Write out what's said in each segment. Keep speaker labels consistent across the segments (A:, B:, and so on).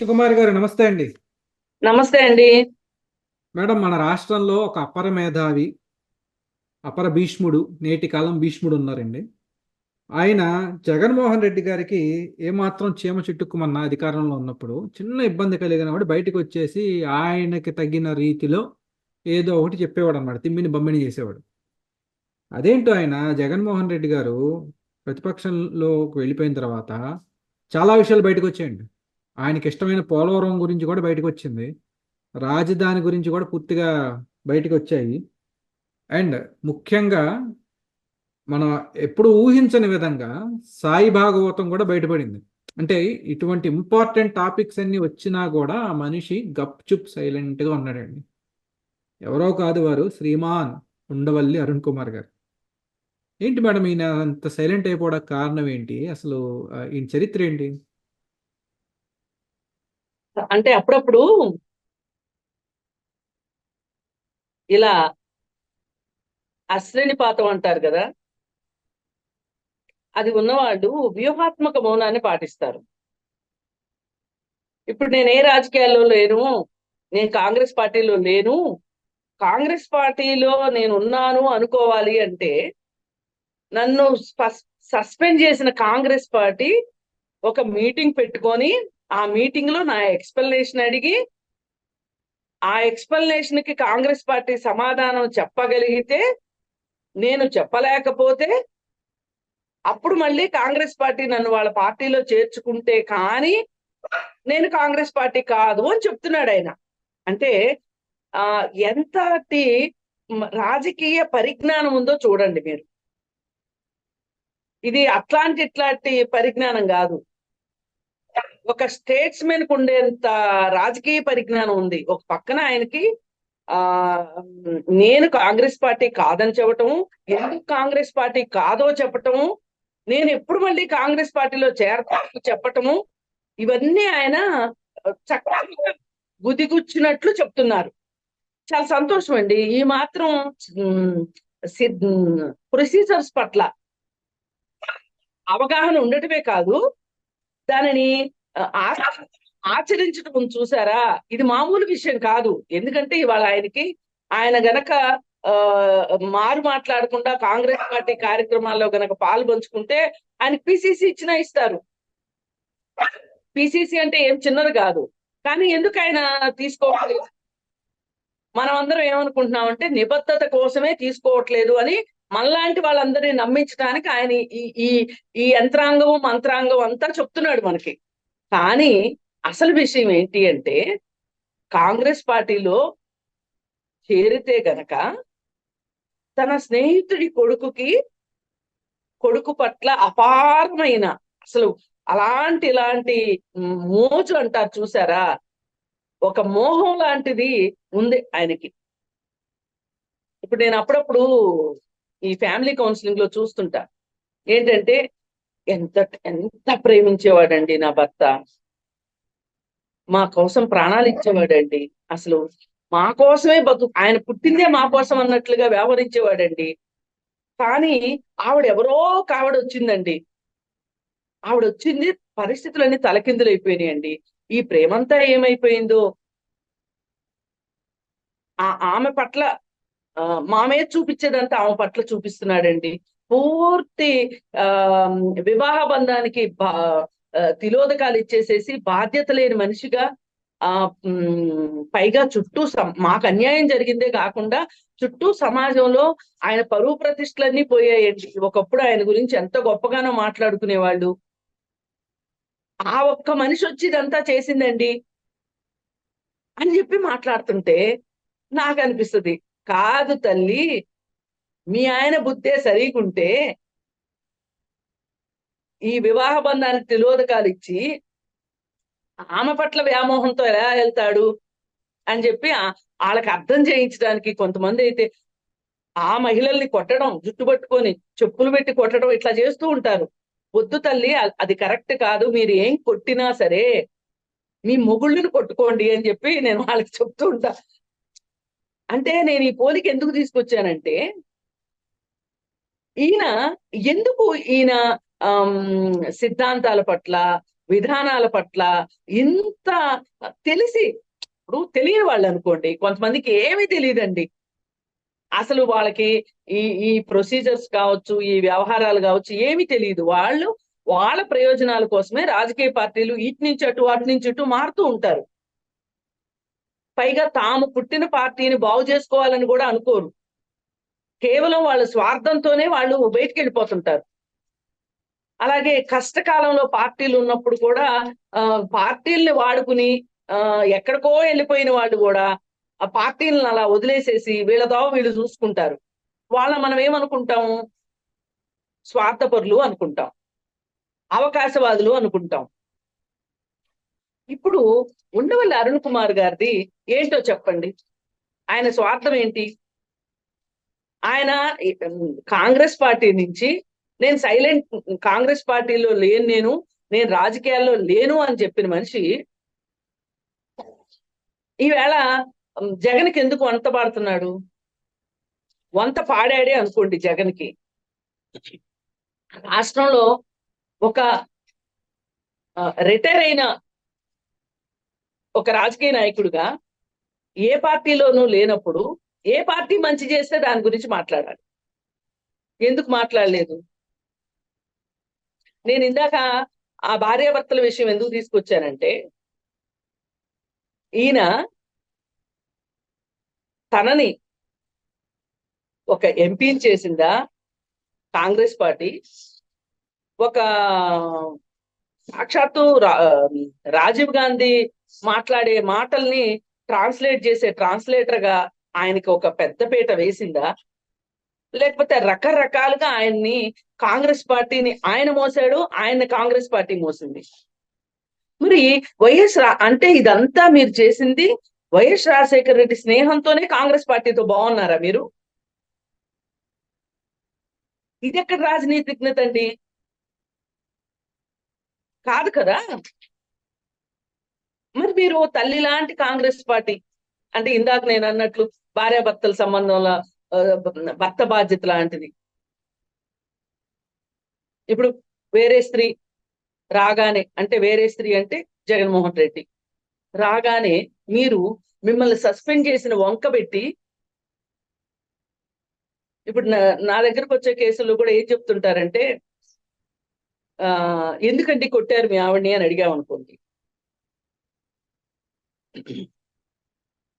A: కృష్ణకుమారి గారు నమస్తే అండి.
B: నమస్తే అండి.
A: మేడం మన రాష్ట్రంలో ఒక అపర మేధావి అపర భీష్ముడు నేటి కాలం భీష్ముడు ఉన్నారండి. ఆయన జగన్మోహన్ రెడ్డి గారికి ఏమాత్రం చీమ చిట్టుకుమన్న అధికారంలో ఉన్నప్పుడు చిన్న ఇబ్బంది కలిగిన వాడు బయటకు వచ్చేసి ఆయనకి తగిన రీతిలో ఏదో ఒకటి చెప్పేవాడు అనమాట తిమ్మిని బమ్మిని చేసేవాడు. అదేంటో ఆయన జగన్మోహన్ రెడ్డి గారు ప్రతిపక్షంలోకి వెళ్ళిపోయిన తర్వాత చాలా విషయాలు బయటకు వచ్చాయండి. ఆయనకి ఇష్టమైన పోలవరం గురించి కూడా బయటకు వచ్చింది రాజధాని గురించి కూడా పూర్తిగా బయటకు వచ్చాయి అండ్ ముఖ్యంగా మనం ఎప్పుడు ఊహించని విధంగా సాయి భాగవతం కూడా బయటపడింది. అంటే ఇటువంటి ఇంపార్టెంట్ టాపిక్స్ అన్ని వచ్చినా కూడా ఆ మనిషి గప్చుప్ సైలెంట్గా ఉన్నాడండి. ఎవరో కాదు వారు శ్రీమాన్ ఉండవల్లి అరుణ్ కుమార్ గారు. ఏంటి మేడం ఈయన అంత సైలెంట్ అయిపోవడానికి కారణం ఏంటి? అసలు ఈయన చరిత్ర ఏంటి?
B: అంటే అప్పుడప్పుడు ఇలా అశ్రేణిపాతం అంటారు కదా అది ఉన్నవాళ్ళు వ్యూహాత్మక మౌనాన్ని పాటిస్తారు. ఇప్పుడు నేను ఏ రాజకీయాల్లో లేను నేను కాంగ్రెస్ పార్టీలో లేను కాంగ్రెస్ పార్టీలో నేను ఉన్నాను అనుకోవాలి అంటే నన్ను సస్పెండ్ చేసిన కాంగ్రెస్ పార్టీ ఒక మీటింగ్ పెట్టుకొని ఆ మీటింగ్లో నా ఎక్స్ప్లెనేషన్ అడిగి ఆ ఎక్స్ప్లెనేషన్కి కాంగ్రెస్ పార్టీ సమాధానం చెప్పగలిగితే నేను చెప్పలేకపోతే అప్పుడు మళ్ళీ కాంగ్రెస్ పార్టీ నన్ను వాళ్ళ పార్టీలో చేర్చుకుంటే కానీ నేను కాంగ్రెస్ పార్టీ కాదు అని చెప్తున్నాడు ఆయన. అంటే ఆ ఎంతటి రాజకీయ పరిజ్ఞానం ఉందో చూడండి మీరు. ఇది అట్లాంటి ఇట్లాంటి పరిజ్ఞానం కాదు. ఒక స్టేట్స్మెన్కు ఉండేంత రాజకీయ పరిజ్ఞానం ఉంది. ఒక పక్కన ఆయనకి ఆ నేను కాంగ్రెస్ పార్టీ కాదని చెప్పటము ఎందుకు కాంగ్రెస్ పార్టీ కాదో చెప్పటము నేను ఎప్పుడు మళ్ళీ కాంగ్రెస్ పార్టీలో చేరతాను చెప్పటము ఇవన్నీ ఆయన చక్కగా గుదిగుచ్చినట్లు చెప్తున్నారు. చాలా సంతోషం అండి ఈ మాత్రం ప్రొసీజర్స్ పట్ల అవగాహన ఉండటమే కాదు దానిని ఆచరించడం చూసారా? ఇది మామూలు విషయం కాదు. ఎందుకంటే ఇవాళ ఆయనకి ఆయన గనక ఆ మారు మాట్లాడకుండా కాంగ్రెస్ పార్టీ కార్యక్రమాల్లో గనక పాలు పంచుకుంటే ఆయన పిసిసి ఇచ్చినా ఇస్తారు. పిసిసి అంటే ఏం చిన్నది కాదు. కానీ ఎందుకు ఆయన తీసుకోవట్లేదు? మనం అందరం ఏమనుకుంటున్నామంటే నిబద్ధత కోసమే తీసుకోవట్లేదు అని మనలాంటి వాళ్ళందరినీ నమ్మించడానికి ఆయన ఈ ఈ ఈ యంత్రాంగం మంత్రాంగం అంతా చెప్తున్నాడు మనకి. కానీ అసలు విషయం ఏంటి అంటే కాంగ్రెస్ పార్టీలో చేరితే గనక తన స్నేహితుడి కొడుకుకి కొడుకు పట్ల అపారమైన అసలు అలాంటి ఇలాంటి మోజు అంటారు చూసారా? ఒక మోహం లాంటిది ఉంది ఆయనకి. ఇప్పుడు నేను అప్పుడప్పుడు ఈ ఫ్యామిలీ కౌన్సిలింగ్లో చూస్తుంటా. ఏంటంటే ఎంత ఎంత ప్రేమించేవాడండి నా భర్త? మా కోసం ప్రాణాలు ఇచ్చేవాడండి. అసలు మా కోసమే బతు ఆయన పుట్టిందే మా కోసం అన్నట్లుగా వ్యవహరించేవాడండి. కానీ ఆవిడ ఎవరో ఒక ఆవిడ వచ్చిందండి. ఆవిడ వచ్చింది పరిస్థితులన్నీ తలకిందులు అయిపోయినాయండి. ఈ ప్రేమంతా ఏమైపోయిందో? ఆ ఆమె పట్ల ఆ, మామే చూపించేదంతా ఆమె పట్ల చూపిస్తున్నాడండి. పూర్తి ఆ వివాహ బంధానికి బా తిలోదకాలు ఇచ్చేసేసి బాధ్యత లేని మనిషిగా ఆ పైగా చుట్టూ మాకు అన్యాయం జరిగిందే కాకుండా చుట్టూ సమాజంలో ఆయన పరువు ప్రతిష్టలన్నీ పోయాయండి. ఒకప్పుడు ఆయన గురించి ఎంత గొప్పగానో మాట్లాడుకునేవాళ్ళు. ఆ ఒక్క మనిషి వచ్చి ఇదంతా చేసిందండి అని చెప్పి మాట్లాడుతుంటే నాకు అనిపిస్తుంది కాదు తల్లి మీ ఆయన బుద్ధే సరిగుంటే ఈ వివాహ బంధానికి తిలోదకాలు ఇచ్చి ఆమె పట్ల వ్యామోహంతో ఎలా వెళ్తాడు అని చెప్పి వాళ్ళకి అర్థం చేయించడానికి కొంతమంది అయితే ఆ మహిళల్ని కొట్టడం జుట్టు పట్టుకొని చెప్పులు పెట్టి కొట్టడం ఇట్లా చేస్తూ ఉంటారు. వద్దు తల్లి అది కరెక్ట్ కాదు మీరు ఏం కొట్టినా సరే మీ మొగుళ్ళని కొట్టుకోండి అని చెప్పి నేను వాళ్ళకి చెప్తూ ఉంటా. అంటే నేను ఈ పోలిక ఎందుకు తీసుకొచ్చానంటే ఈయన ఎందుకు ఈయన సిద్ధాంతాల పట్ల విధానాల పట్ల ఇంత తెలిసి ఇప్పుడు తెలియని వాళ్ళు అనుకోండి కొంతమందికి ఏమీ తెలియదండి. అసలు వాళ్ళకి ఈ ఈ ప్రొసీజర్స్ కావచ్చు ఈ వ్యవహారాలు కావచ్చు ఏమీ తెలియదు. వాళ్ళు వాళ్ళ ప్రయోజనాల కోసమే రాజకీయ పార్టీలు ఇటు నుంచి అటు అటు నుంచి ఇటు మారుతూ ఉంటారు. పైగా తాము పుట్టిన పార్టీని బాగు చేసుకోవాలని కూడా అనుకోరు. కేవలం వాళ్ళ స్వార్థంతోనే వాళ్ళు బయటికి వెళ్ళిపోతుంటారు అలాగే కష్టకాలంలో పార్టీలు ఉన్నప్పుడు కూడా ఆ పార్టీల్ని వాడుకుని ఆ ఎక్కడికో వెళ్ళిపోయిన వాళ్ళు కూడా ఆ పార్టీలను అలా వదిలేసేసి వీళ్ళదో వీళ్ళు చూసుకుంటారు. వాళ్ళ మనం ఏమనుకుంటాము? స్వార్థపరులు అనుకుంటాం. అవకాశవాదులు అనుకుంటాం. ఇప్పుడు ఉండవల్లి అరుణ్ కుమార్ గారిది ఏంటో చెప్పండి? ఆయన స్వార్థం ఏంటి? ఆయన కాంగ్రెస్ పార్టీ నుంచి నేను సైలెంట్ కాంగ్రెస్ పార్టీలో లేను నేను నేను రాజకీయాల్లో లేను అని చెప్పిన మనిషి ఈవేళ జగన్కి ఎందుకు వంత పాడుతున్నాడు? వంత పాడాడే అనుకోండి జగన్కి. రాష్ట్రంలో ఒక రిటైర్ అయిన ఒక రాజకీయ నాయకుడిగా ఏ పార్టీలోనూ లేనప్పుడు ఏ పార్టీ మంచి చేస్తే దాని గురించి మాట్లాడాలి. ఎందుకు మాట్లాడలేదు? నేను ఇందాక ఆ భార్యాభర్తల విషయం ఎందుకు తీసుకొచ్చానంటే ఈయన తనని ఒక ఎంపీని చేసిందా కాంగ్రెస్ పార్టీ ఒక సాక్షాత్తు రాజీవ్ గాంధీ మాట్లాడే మాటల్ని ట్రాన్స్లేట్ చేసే ట్రాన్స్లేటర్గా ఆయనకి ఒక పెద్ద పీట వేసిందా? లేకపోతే రకరకాలుగా ఆయన్ని కాంగ్రెస్ పార్టీని ఆయన మోసాడు ఆయన కాంగ్రెస్ పార్టీ మోసింది. మరి వైఎస్ అంటే ఇదంతా మీరు చేసింది వైఎస్ రాజశేఖర రెడ్డి స్నేహంతోనే కాంగ్రెస్ పార్టీతో బాగున్నారా మీరు? ఇది ఎక్కడ రాజనీతిజ్ఞత అండి? కాదు కదా? మరి మీరు తల్లి లాంటి కాంగ్రెస్ పార్టీ అంటే ఇందాక నేను అన్నట్లు భార్యాభర్తల సంబంధంలో భర్త బాధ్యత లాంటిది. ఇప్పుడు వేరే స్త్రీ రాగానే అంటే వేరే స్త్రీ అంటే జగన్మోహన్ రెడ్డి. రాగానే మీరు మిమ్మల్ని సస్పెండ్ చేసిన వంక పెట్టి ఇప్పుడు నా దగ్గరకు వచ్చే కేసుల్లో కూడా ఏం చెప్తుంటారంటే ఆ ఎందుకంటే కొట్టారు మీ ఆవిడని అని అడిగామనుకోండి.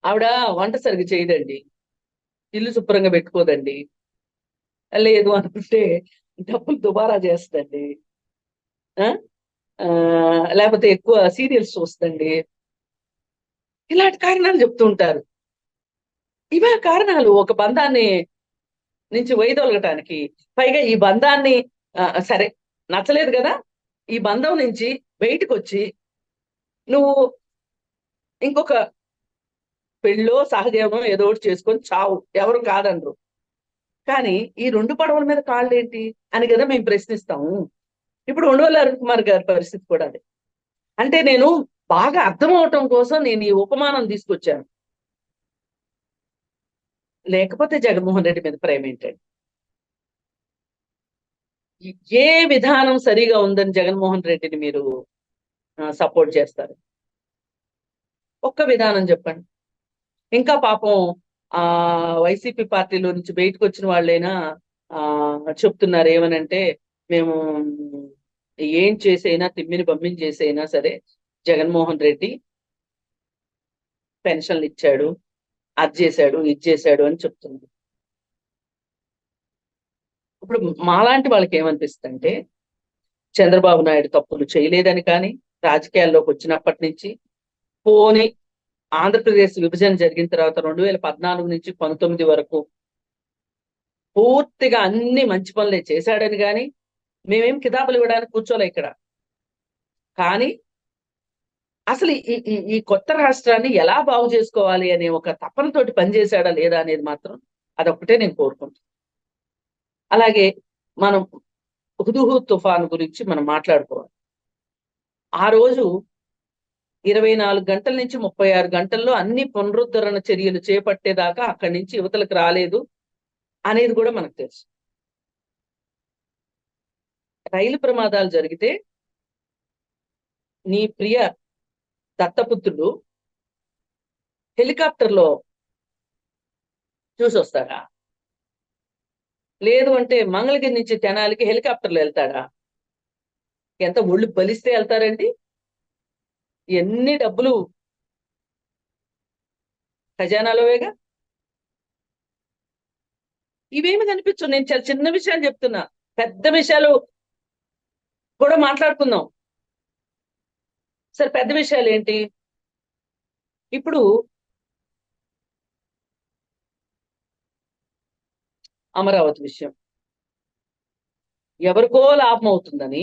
B: ఆవిడ వంట సరిగ్గా చేయదండి. ఇల్లు శుభ్రంగా పెట్టుకోదండి. లేదు అనుకుంటే డబ్బులు దుబారా చేస్తండి లేకపోతే ఎక్కువ సీరియల్స్ చూస్తండి ఇలాంటి కారణాలు చెప్తూ ఉంటారు. ఇవే కారణాలు ఒక బంధాన్ని నుంచి వైదొలగటానికి. పైగా ఈ బంధాన్ని సరే నచ్చలేదు కదా? ఈ బంధం నుంచి బయటకు వచ్చి నువ్వు ఇంకొక పెళ్ళో సహజీవనం ఏదో ఒకటి చేసుకొని చావు. ఎవరు కాదనరు. కానీ ఈ రెండు పడవల మీద కాళ్ళు ఏంటి అని కదా మేము ప్రశ్నిస్తాము. ఇప్పుడు ఉండవల్లి అరుణ్ కుమార్ గారి పరిస్థితి కూడా అదే. అంటే నేను బాగా అర్థం అవటం కోసం నేను ఈ ఉపమానం తీసుకొచ్చాను. లేకపోతే జగన్మోహన్ రెడ్డి మీద ప్రేమ ఏంటండి? ఏ విధానం సరిగా ఉందని జగన్మోహన్ రెడ్డిని మీరు సపోర్ట్ చేస్తారు? ఒక్క విధానం చెప్పండి. ఇంకా పాపం ఆ వైసీపీ పార్టీలో నుంచి బయటకు వచ్చిన వాళ్ళైనా ఆ చెప్తున్నారు ఏమనంటే మేము ఏం చేసైనా తిమ్మిని బమ్మిని చేసైనా సరే జగన్మోహన్ రెడ్డి పెన్షన్లు ఇచ్చాడు అది చేశాడు ఇది చేశాడు అని చెప్తున్నారు. ఇప్పుడు మాలాంటి వాళ్ళకి ఏమనిపిస్తుందంటే చంద్రబాబు నాయుడు తప్పులు చేయలేదని కానీ రాజకీయాల్లోకి వచ్చినప్పటి నుంచి పోని ఆంధ్రప్రదేశ్ విభజన జరిగిన తర్వాత రెండు వేల పద్నాలుగు నుంచి పంతొమ్మిది వరకు పూర్తిగా అన్ని మంచి పనులే చేశాడని కానీ మేమేం కితాబులు ఇవ్వడానికి కూర్చోలే ఇక్కడ. కానీ అసలు ఈ ఈ కొత్త రాష్ట్రాన్ని ఎలా బాగు చేసుకోవాలి అనే ఒక తపనతోటి పనిచేశాడా లేదా అనేది మాత్రం అదొకటే నేను కోరుకుంటాను అలాగే మనం హుదుహు తుఫాన్ గురించి మనం మాట్లాడుకోవాలి. ఆ రోజు ఇరవై నాలుగు గంటల నుంచి ముప్పై ఆరు గంటల్లో అన్ని పునరుద్ధరణ చర్యలు చేపట్టేదాకా అక్కడి నుంచి యువతలకు రాలేదు అనేది కూడా మనకు తెలుసు. రైలు ప్రమాదాలు జరిగితే నీ ప్రియ దత్తపుత్రుడు హెలికాప్టర్లో చూసి లేదు అంటే మంగళగిరి నుంచి తెనాలికి హెలికాప్టర్లో వెళ్తాడా? ఎంత ఒళ్ళు బలిస్తే వెళ్తారండి? ఎన్ని డబ్బులు? ఖజానాలోవేగా ఇవేమి కనిపించు నేను చాలా చిన్న విషయాలు చెప్తున్నా. పెద్ద విషయాలు కూడా మాట్లాడుకుందాం. సరే పెద్ద విషయాలు ఏంటి? ఇప్పుడు అమరావతి విషయం. ఎవరికో లాభం అవుతుందని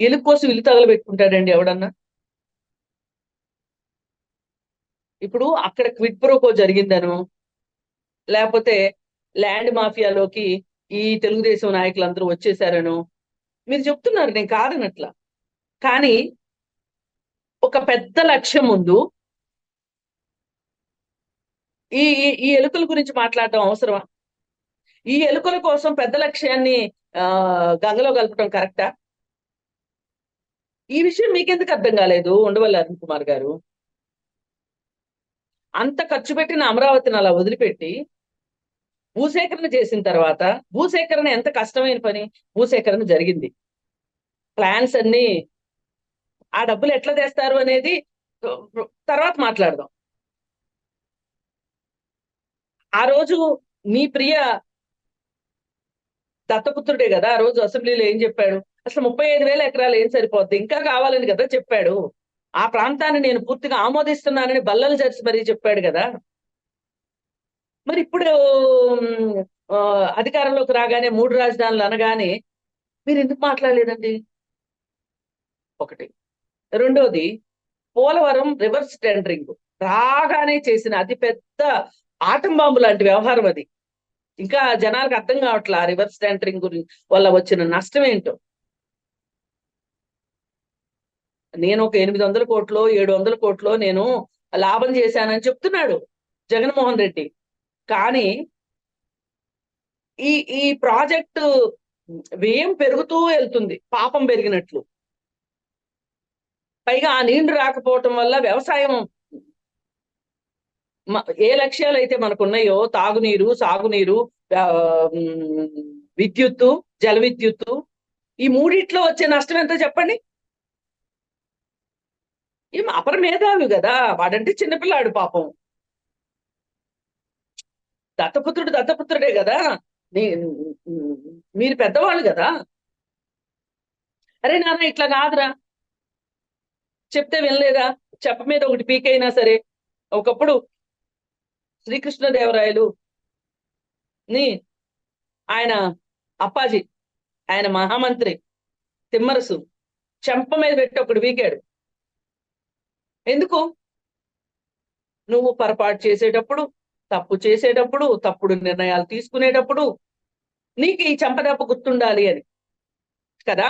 B: ఎలుగు కోసం ఇల్లు తగలబెట్టుకుంటాడండి ఎవడన్నా? ఇప్పుడు అక్కడ క్విడ్ ప్రోకో జరిగిందను లేకపోతే ల్యాండ్ మాఫియాలోకి ఈ తెలుగుదేశం నాయకులందరూ వచ్చేసారను మీరు చెప్తున్నారు నేను కాదనట్లా. కానీ ఒక పెద్ద లక్ష్యం ముందు ఈ ఈ- ఎలుకల గురించి మాట్లాడటం అవసరమా? ఈ ఎలుకల కోసం పెద్ద లక్ష్యాన్ని ఆ గంగలో కలపడం కరెక్టా? ఈ విషయం మీకెందుకు అర్థం కాలేదు ఉండవల్లి అరుణ్ కుమార్ గారు? అంత ఖర్చు పెట్టిన అమరావతిని అలా వదిలిపెట్టి భూసేకరణ చేసిన తర్వాత భూసేకరణ ఎంత కష్టమైన పని? భూసేకరణ జరిగింది. ప్లాన్స్ అన్ని ఆ డబ్బులు ఎట్లా తెస్తారు అనేది తర్వాత మాట్లాడదాం. ఆ రోజు మీ ప్రియ దత్తపుత్రుడే కదా ఆ రోజు అసెంబ్లీలో ఏం చెప్పాడు? అసలు ముప్పై ఐదు వేల ఎకరాలు ఏం సరిపోద్ది? ఇంకా కావాలని కదా చెప్పాడు. ఆ ప్రాంతాన్ని నేను పూర్తిగా ఆమోదిస్తున్నానని బల్లలు జరిచి మరీ చెప్పాడు కదా. మరి ఇప్పుడు అధికారంలోకి రాగానే మూడు రాజధానులు అనగానే మీరు ఎందుకు మాట్లాడలేదండి? ఒకటి. రెండోది పోలవరం రివర్స్ టెండరింగ్ రాగానే చేసిన అతి పెద్ద ఆటం బాంబు లాంటి వ్యవహారం అది. ఇంకా జనాలకు అర్థం కావట్లా రివర్స్ టెండరింగ్ గురించి వల్ల వచ్చిన నష్టం ఏంటో? నేను ఒక ఎనిమిది వందల కోట్లో ఏడు వందల కోట్లో నేను లాభం చేశానని చెప్తున్నాడు జగన్మోహన్ రెడ్డి. కానీ ఈ ఈ ప్రాజెక్టు వ్యయం పెరుగుతూ వెళ్తుంది పాపం పెరిగినట్లు. పైగా ఆ నీళ్ళు రాకపోవటం వల్ల వ్యవసాయం ఏ లక్ష్యాలు అయితే మనకు ఉన్నాయో తాగునీరు సాగునీరు విద్యుత్తు జల విద్యుత్తు ఈ మూడిట్లో వచ్చే నష్టం ఎంతో చెప్పండి? ఏం అపర మేధావి కదా వాడంటే చిన్నపిల్లాడు పాపం. దత్తపుత్రుడు దత్తపుత్రుడే కదా మీరు పెద్దవాళ్ళు కదా. అరే నాన్న ఇట్లా కాదురా. చెప్తే వినలేదా? చెప్ప మీద ఒకటి పీకైనా సరే. ఒకప్పుడు శ్రీకృష్ణదేవరాయలు ని ఆయన అప్పాజీ ఆయన మహామంత్రి తిమ్మరసు చెంప మీద పెట్టి ఒకడు వీకాడు ఎందుకు? నువ్వు పొరపాటు చేసేటప్పుడు తప్పు చేసేటప్పుడు తప్పుడు నిర్ణయాలు తీసుకునేటప్పుడు నీకు ఈ చెంపదెబ్బ గుర్తుండాలి అని. కదా?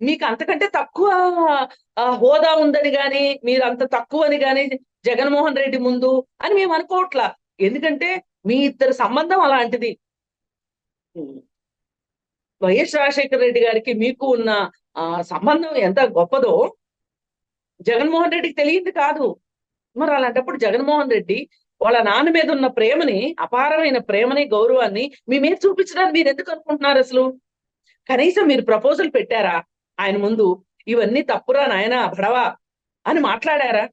B: మీకు అంతకంటే తక్కువ హోదా ఉందని గాని మీరు అంత తక్కువ అని గాని జగన్మోహన్ రెడ్డి ముందు అని మేము అనుకోవట్లా. ఎందుకంటే మీ ఇద్దరి సంబంధం అలాంటిది. వైఎస్ రాజశేఖర రెడ్డి గారికి మీకు ఉన్న ఆ సంబంధం ఎంత గొప్పదో జగన్మోహన్ రెడ్డికి తెలియదు కాదు. మరి అలాంటప్పుడు జగన్మోహన్ రెడ్డి వాళ్ళ నాన్న మీద ఉన్న ప్రేమని అపారమైన ప్రేమని గౌరవాన్ని మీ మీద చూపించడానికి మీరు ఎందుకు అనుకుంటున్నారు అసలు? కనీసం మీరు ప్రపోజల్ పెట్టారా? ఆయన ముందు ఇవన్నీ తప్పురా నాయన భడవా అని మాట్లాడారా?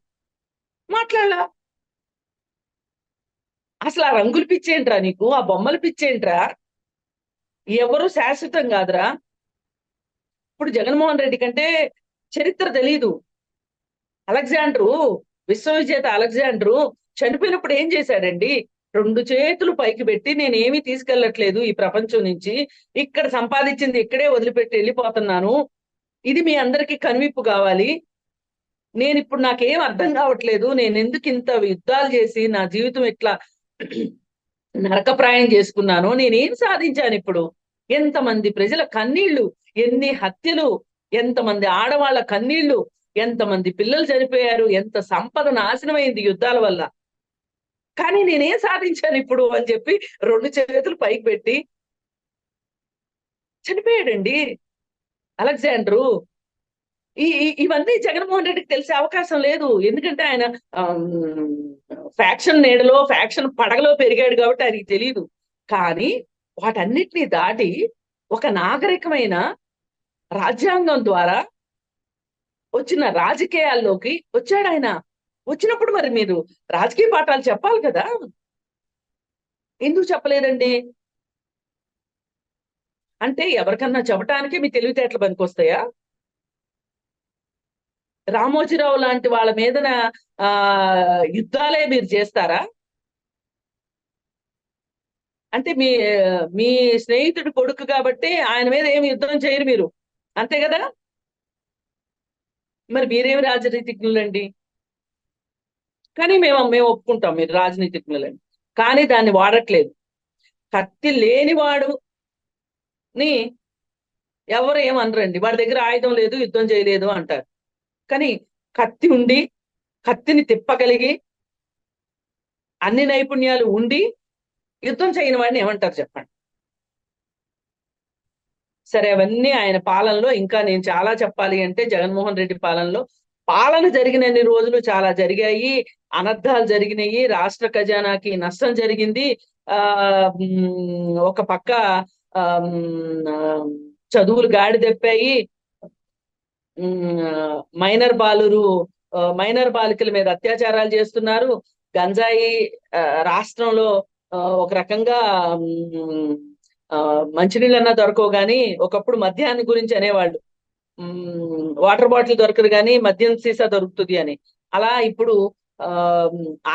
B: మాట్లాడలా. అసలు ఆ రంగులు పిచ్చేంట్రా నీకు? ఆ బొమ్మలు పిచ్చేంట్రా ఎవరు శాశ్వతం కాదురా? ఇప్పుడు జగన్మోహన్ రెడ్డి కంటే చరిత్ర తెలీదు. అలెగ్జాండరు విశ్వవిజేత అలెగ్జాండ్రు చనిపోయినప్పుడు ఏం చేశాడండి? రెండు చేతులు పైకి పెట్టి నేను ఏమీ తీసుకెళ్ళట్లేదు ఈ ప్రపంచం నుంచి. ఇక్కడ సంపాదించింది ఇక్కడే వదిలిపెట్టి వెళ్ళిపోతున్నాను. ఇది మీ అందరికీ కనువిప్పు కావాలి. నేను ఇప్పుడు నాకేం అర్థం కావట్లేదు. నేను ఎందుకు ఇంత యుద్ధాలు చేసి నా జీవితం ఇట్లా నరకప్రాయం చేసుకున్నాను? నేనేం సాధించాను ఇప్పుడు? ఎంతమంది ప్రజల కన్నీళ్ళు ఎన్ని హత్యలు ఎంతమంది ఆడవాళ్ళ కన్నీళ్ళు ఎంతమంది పిల్లలు చనిపోయారు ఎంత సంపద నాశనమైంది యుద్ధాల వల్ల. కానీ నేనేం సాధించాను ఇప్పుడు అని చెప్పి రెండు చేతులు పైకి పెట్టి చనిపోయాడండి. అలెగ్జాండరు. ఈ ఇవన్నీ జగన్మోహన్ రెడ్డికి తెలిసే అవకాశం లేదు. ఎందుకంటే ఆయన ఫ్యాక్షన్ నీడలో ఫ్యాక్షన్ పడగలో పెరిగాడు కాబట్టి ఆయనకి తెలియదు కానీ వాటన్నిటిని దాటి ఒక నాగరికమైన రాజ్యాంగం ద్వారా వచ్చిన రాజకీయాల్లోకి వచ్చాడు ఆయన. వచ్చినప్పుడు మరి మీరు రాజకీయ పాఠాలు చెప్పాలి కదా. ఎందుకు చెప్పలేదండి? అంటే ఎవరికన్నా చెప్పటానికి మీ తెలివితేటలు పనికొస్తాయా? రామోజీరావు లాంటి వాళ్ళ మీదన ఆ యుద్ధాలే మీరు చేస్తారా? అంటే మీ మీ స్నేహితుడు కొడుకు కాబట్టి ఆయన మీద ఏమి యుద్ధం చేయరు మీరు. అంతే కదా? మరి మీరేమి రాజనీతిజ్ఞులండి? కానీ మేము మేము ఒప్పుకుంటాం మీరు రాజనీతిజ్ఞులని. కానీ దాన్ని వాడట్లేదు. కత్తి లేనివాడు ని ఎవరు ఏమనరండి వాడి దగ్గర ఆయుధం లేదు యుద్ధం చేయలేదు అంటారు. కానీ కత్తి ఉండి కత్తిని తిప్పగలిగి అన్ని నైపుణ్యాలు ఉండి యుద్ధం చేయని వాడిని ఏమంటారు చెప్పండి? సరే అవన్నీ ఆయన పాలనలో ఇంకా నేను చాలా చెప్పాలి అంటే జగన్మోహన్ రెడ్డి పాలనలో పాలన జరిగినన్ని రోజులు చాలా జరిగాయి. అనర్థాలు జరిగినాయి. రాష్ట్ర ఖజానాకి నష్టం జరిగింది. ఆ ఒక పక్క ఆ, చదువులు గాడి తెప్పాయి. మైనర్ బాలురు మైనర్ బాలికల మీద అత్యాచారాలు చేస్తున్నారు. గంజాయి రాష్ట్రంలో ఒక రకంగా మంచినీళ్ళన్నా దొరకవు కానీ ఒకప్పుడు మద్యాన్ని గురించి అనేవాళ్ళు. వాటర్ బాటిల్ దొరకదు కానీ మద్యం సీసా దొరుకుతుంది అని. అలా ఇప్పుడు ఆ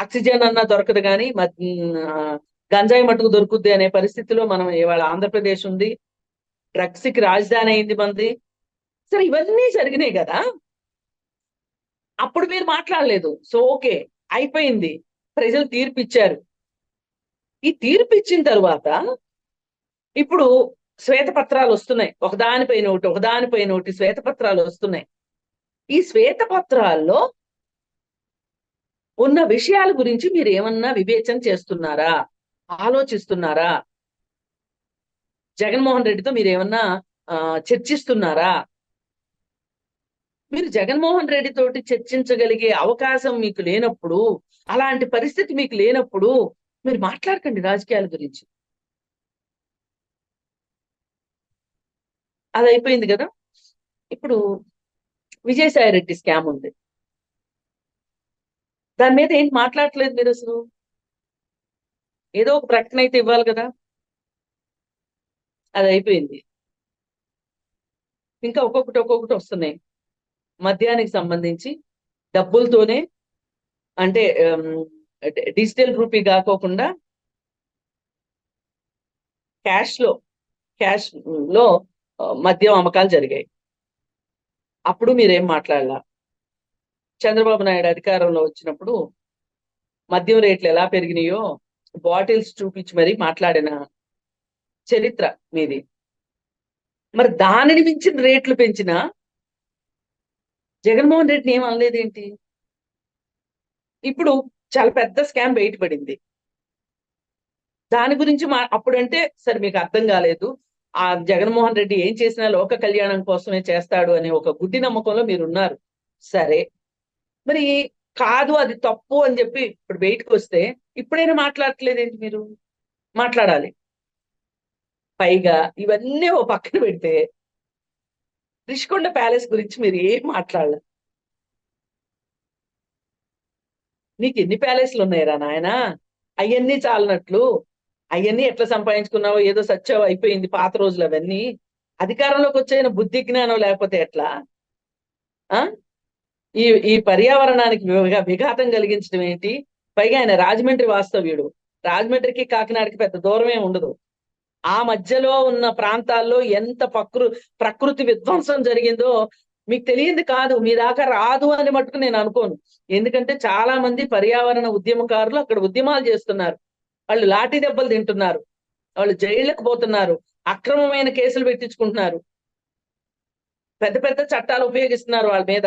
B: ఆక్సిజన్ అన్నా దొరకదు కానీ గంజాయి మటుకు దొరుకుద్ది అనే పరిస్థితిలో మనం ఇవాళ ఆంధ్రప్రదేశ్ ఉంది. డ్రగ్స్కి రాజధాని అయింది మంది. సరే ఇవన్నీ జరిగినాయి కదా? అప్పుడు మీరు మాట్లాడలేదు. సో ఓకే అయిపోయింది. ప్రజలు తీర్పు ఇచ్చారు ఈ తీర్పు ఇచ్చిన తర్వాత ఇప్పుడు శ్వేతపత్రాలు వస్తున్నాయి. ఒకదానిపైన ఒకటి ఒకదానిపైన ఒకటి శ్వేతపత్రాలు వస్తున్నాయి. ఈ శ్వేతపత్రాల్లో ఉన్న విషయాల గురించి మీరు ఏమన్నా వివేచన చేస్తున్నారా? ఆలోచిస్తున్నారా? జగన్మోహన్ రెడ్డితో మీరు ఏమన్నా చర్చిస్తున్నారా? మీరు జగన్మోహన్ రెడ్డి తోటి చర్చించగలిగే అవకాశం మీకు లేనప్పుడు అలాంటి పరిస్థితి మీకు లేనప్పుడు మీరు మాట్లాడకండి రాజకీయాల గురించి. అది అయిపోయింది కదా. ఇప్పుడు విజయసాయి రెడ్డి స్కామ్ ఉంది. దాని మీద ఏంటి మాట్లాడట్లేదు మీరు అసలు? ఏదో ఒక ప్రకటన అయితే ఇవ్వాలి కదా. అది అయిపోయింది ఇంకా ఒక్కొక్కటి ఒక్కొక్కటి వస్తున్నాయి. మద్యానికి సంబంధించి డబ్బులతోనే అంటే డిజిటల్ రూపీ కాకోకుండా క్యాష్లో క్యాష్లో మద్యం అమ్మకాలు జరిగాయి. అప్పుడు మీరేం మాట్లాడాల? చంద్రబాబు నాయుడు అధికారంలో వచ్చినప్పుడు మద్యం రేట్లు ఎలా పెరిగినాయో బాటిల్స్ చూపించి మరీ మాట్లాడిన చరిత్ర మీది. మరి దానిని మించిన రేట్లు పెంచిన జగన్మోహన్ రెడ్డిని ఏం అనలేదేంటి ఇప్పుడు చాలా పెద్ద స్కామ్ బయటపడింది. దాని గురించి మా అప్పుడంటే సరే మీకు అర్థం కాలేదు. ఆ జగన్మోహన్ రెడ్డి ఏం చేసినా లోక కళ్యాణం కోసమే చేస్తాడు అనే ఒక గుడ్డి నమ్మకంలో మీరు ఉన్నారు సరే. మరి కాదు అది తప్పు అని చెప్పి ఇప్పుడు బయటకు వస్తే ఇప్పుడైనా మాట్లాడట్లేదేంటి మీరు? మాట్లాడాలి. పైగా ఇవన్నీ ఓ పక్కన పెడితే రిషికొండ ప్యాలెస్ గురించి మీరు ఏం మాట్లాడలేదు నీకు ఎన్ని ప్యాలెస్లు ఉన్నాయిరా నాయన? అవన్నీ చాలనట్లు అవన్నీ ఎట్లా సంపాదించుకున్నావో ఏదో సత్యావు అయిపోయింది పాత రోజులు అవన్నీ. అధికారంలోకి వచ్చైన బుద్ధి జ్ఞానం లేకపోతే ఎట్లా? ఆ? ఈ ఈ పర్యావరణానికి విఘాతం కలిగించడం ఏంటి? పైగా ఆయన రాజమండ్రి వాస్తవ్యుడు. రాజమండ్రికి కాకినాడకి పెద్ద దూరమే ఉండదు. ఆ మధ్యలో ఉన్న ప్రాంతాల్లో ఎంత ప్రకృ ప్రకృతి విధ్వంసం జరిగిందో మీకు తెలియంది కాదు. మీ దాకా రాదు అని మటుకు నేను అనుకోను. ఎందుకంటే చాలా మంది పర్యావరణ ఉద్యమకారులు అక్కడ ఉద్యమాలు చేస్తున్నారు. వాళ్ళు లాఠీ దెబ్బలు తింటున్నారు. వాళ్ళు జైళ్ళకు పోతున్నారు. అక్రమమైన కేసులు పెట్టించుకుంటున్నారు. పెద్ద పెద్ద చట్టాలు ఉపయోగిస్తున్నారు వాళ్ళ మీద.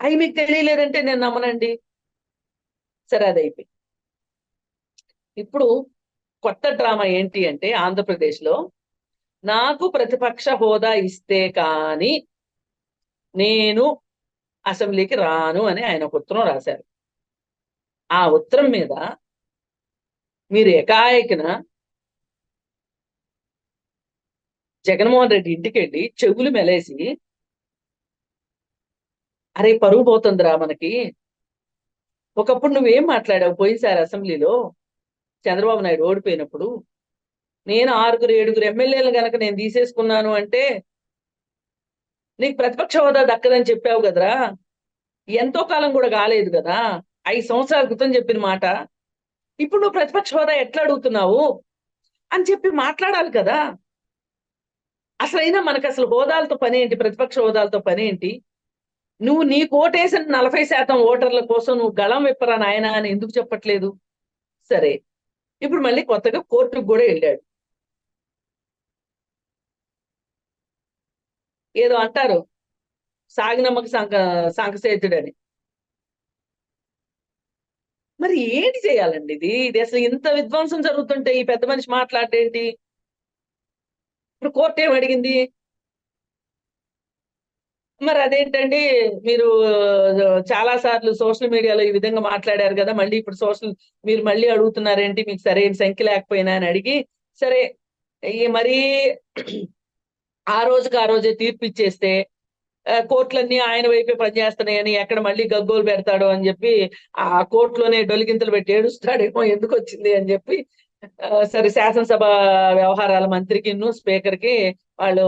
B: అవి మీకు తెలియలేదంటే నేను నమ్మనండి. సరే అది అయిపోయింది. ఇప్పుడు కొత్త డ్రామా ఏంటి అంటే ఆంధ్రప్రదేశ్లో నాకు ప్రతిపక్ష హోదా ఇస్తే కానీ నేను అసెంబ్లీకి రాను అని ఆయన ఒక ఉత్తరం రాశారు. ఆ ఉత్తరం మీద మీరు ఎకాయకిన జగన్మోహన్ రెడ్డి ఇంటికి వెళ్ళి చెవులు మెలేసి అరే పరువు పోతుందిరా మనకి. ఒకప్పుడు నువ్వేం మాట్లాడావు పోయినసారి అసెంబ్లీలో? చంద్రబాబు నాయుడు ఓడిపోయినప్పుడు? నేను ఆరుగురు ఏడుగురు ఎమ్మెల్యేలు గనక నేను తీసేసుకున్నాను అంటే నీకు ప్రతిపక్ష హోదా దక్కదని చెప్పావు కదరా? ఎంతో కాలం కూడా కాలేదు కదా? ఐదు సంవత్సరాల క్రితం చెప్పిన మాట. ఇప్పుడు నువ్వు ప్రతిపక్ష హోదా ఎట్లా అడుగుతున్నావు? అని చెప్పి మాట్లాడాలి కదా. అసలైనా మనకు అసలు హోదాలతో పని ఏంటి? ప్రతిపక్ష హోదాలతో పని ఏంటి? నువ్వు నీ కోటేసిన నలభై శాతం ఓటర్ల కోసం నువ్వు గళం విప్పరా నాయనా అని ఎందుకు చెప్పట్లేదు? సరే. ఇప్పుడు మళ్ళీ కొత్తగా కోర్టుకు కూడా వెళ్ళాడు. ఏదో అంటారు. సాగినమ్మకి సంక సంకసేతుడని మరి ఏంటి చేయాలండి ఇది? ఇది అసలు ఇంత విధ్వంసం జరుగుతుంటే ఈ పెద్ద మనిషి మాట్లాడేంటి? ఇప్పుడు కోర్టు ఏం అడిగింది? మరి అదేంటండి? మీరు చాలా సార్లు సోషల్ మీడియాలో ఈ విధంగా మాట్లాడారు కదా మళ్ళీ ఇప్పుడు సోషల్ మీరు మళ్ళీ అడుగుతున్నారేంటి? మీకు సరైన సంఖ్య లేకపోయినా అని అడిగి సరే మరి ఆ రోజుకి ఆ రోజే తీర్పు ఇచ్చేస్తే కోర్టులన్నీ ఆయన వైపే పనిచేస్తున్నాయని ఎక్కడ మళ్ళీ గగ్గోలు పెడతాడో అని చెప్పి ఆ కోర్టులోనే డొలిగింతలు పెట్టి ఏడుస్తాడేమో ఎందుకు వచ్చింది అని చెప్పి సరే శాసనసభ వ్యవహారాల మంత్రికి స్పీకర్కి వాళ్ళు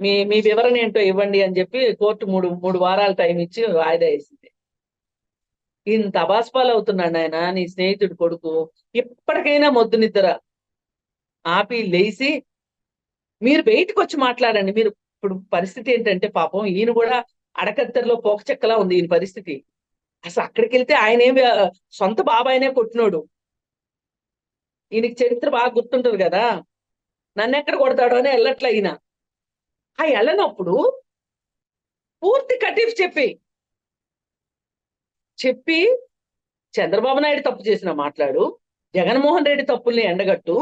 B: మీ మీ వివరణ ఏంటో ఇవ్వండి అని చెప్పి కోర్టు మూడు మూడు వారాల టైం ఇచ్చి వాయిదా వేసింది. ఇంత అబాస్పాలు అవుతున్నాడు ఆయన నీ స్నేహితుడి కొడుకు. ఇప్పటికైనా మొద్దు నిద్ర. ఆపి లేచి మీరు బయటకు వచ్చి మాట్లాడండి. మీరు ఇప్పుడు పరిస్థితి ఏంటంటే పాపం ఈయన కూడా అడకత్తెరలో పోక చెక్కలా ఉంది ఈయన పరిస్థితి. అసలు అక్కడికి వెళ్తే ఆయన ఏం సొంత బాబాయనే కొట్టినోడు. ఈయనకి చరిత్ర బాగా గుర్తుంటది కదా. నన్ను ఎక్కడ కొడతాడో అని వెళ్ళట్లే ఈయన. ఆ వెళ్ళనప్పుడు పూర్తి కటీఫ్ చెప్పి చెప్పి చంద్రబాబు నాయుడు తప్పు చేసిన మాట్లాడు జగన్మోహన్ రెడ్డి తప్పుల్ని ఎండగట్టు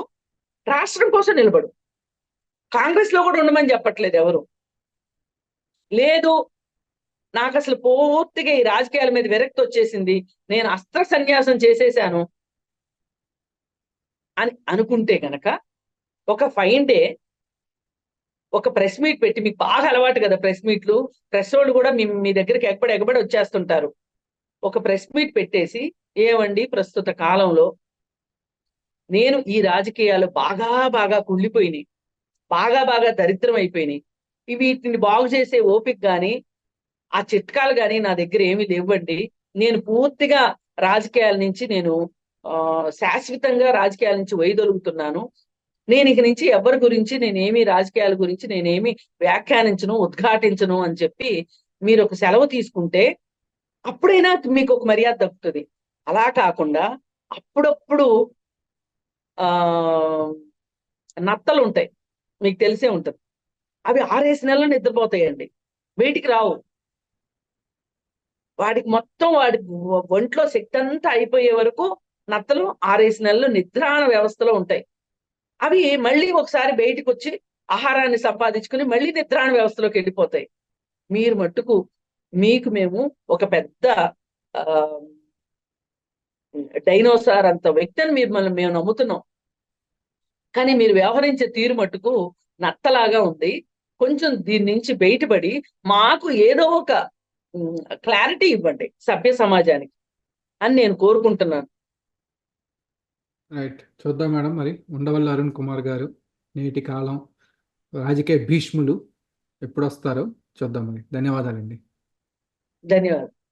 B: రాష్ట్రం కోసం నిలబడు. కాంగ్రెస్లో కూడా ఉండమని చెప్పట్లేదు ఎవరు. లేదు. నాకు అసలు పూర్తిగా ఈ రాజకీయాల మీద విరక్తి వచ్చేసింది. నేను అస్త్ర సన్యాసం చేసేసాను అని అనుకుంటే గనక ఒక ఫైన్ డే ఒక ప్రెస్ మీట్ పెట్టి మీకు బాగా అలవాటు కదా ప్రెస్ మీట్లు. ప్రెస్ వాళ్ళు కూడా మీ మీ దగ్గరికి ఎగబడి ఎగబడి వచ్చేస్తుంటారు. ఒక ప్రెస్ మీట్ పెట్టేసి ఏమండి ప్రస్తుత కాలంలో నేను ఈ రాజకీయాలు బాగా బాగా కుళ్ళిపోయినాయి. బాగా బాగా దరిద్రం అయిపోయినాయి. వీటిని బాగు చేసే ఓపిక కానీ ఆ చిట్కాలు కానీ నా దగ్గర ఏమీ లేవండి. నేను పూర్తిగా రాజకీయాల నుంచి నేను ఆ శాశ్వతంగా రాజకీయాల నుంచి వైదొలుగుతున్నాను. నేను ఇక నుంచి ఎవరి గురించి నేనేమి రాజకీయాల గురించి నేనేమి వ్యాఖ్యానించను ఉద్ఘాటించను అని చెప్పి మీరు ఒక సెలవు తీసుకుంటే అప్పుడైనా మీకు ఒక మర్యాద దక్కుతుంది. అలా కాకుండా అప్పుడప్పుడు ఆ నత్తలు ఉంటాయి మీకు తెలిసే ఉంటుంది. అవి ఆరేసి నెలలు నిద్రపోతాయండి. బయటికి రావు. వాడికి మొత్తం వాడి ఒంట్లో శక్తి అంతా అయిపోయే వరకు నత్తలు ఆరేసి నెలలు నిద్రాణ వ్యవస్థలో ఉంటాయి. అవి మళ్ళీ ఒకసారి బయటికి వచ్చి ఆహారాన్ని సంపాదించుకుని మళ్ళీ నిద్రాణ వ్యవస్థలోకి వెళ్ళిపోతాయి. మీరు మట్టుకు మీకు మేము ఒక పెద్ద డైనోసార్ అంత వ్యక్తిని మీరు మనం మేము నమ్ముతున్నాం. కానీ మీరు వ్యవహరించే తీరు మట్టుకు నత్తలాగా ఉంది. కొంచెం దీని నుంచి బయటపడి మాకు ఏదో ఒక క్లారిటీ ఇవ్వండి సభ్య సమాజానికి అని నేను కోరుకుంటున్నాను.
A: రైట్ చూద్దాం మేడం మరి. ఉండవల్లి అరుణ్ కుమార్ గారు నేటి కాలం రాజకీయ భీష్ములు ఎప్పుడు వస్తారో చూద్దాం మరి. ధన్యవాదాలండి.
B: ధన్యవాదాలు.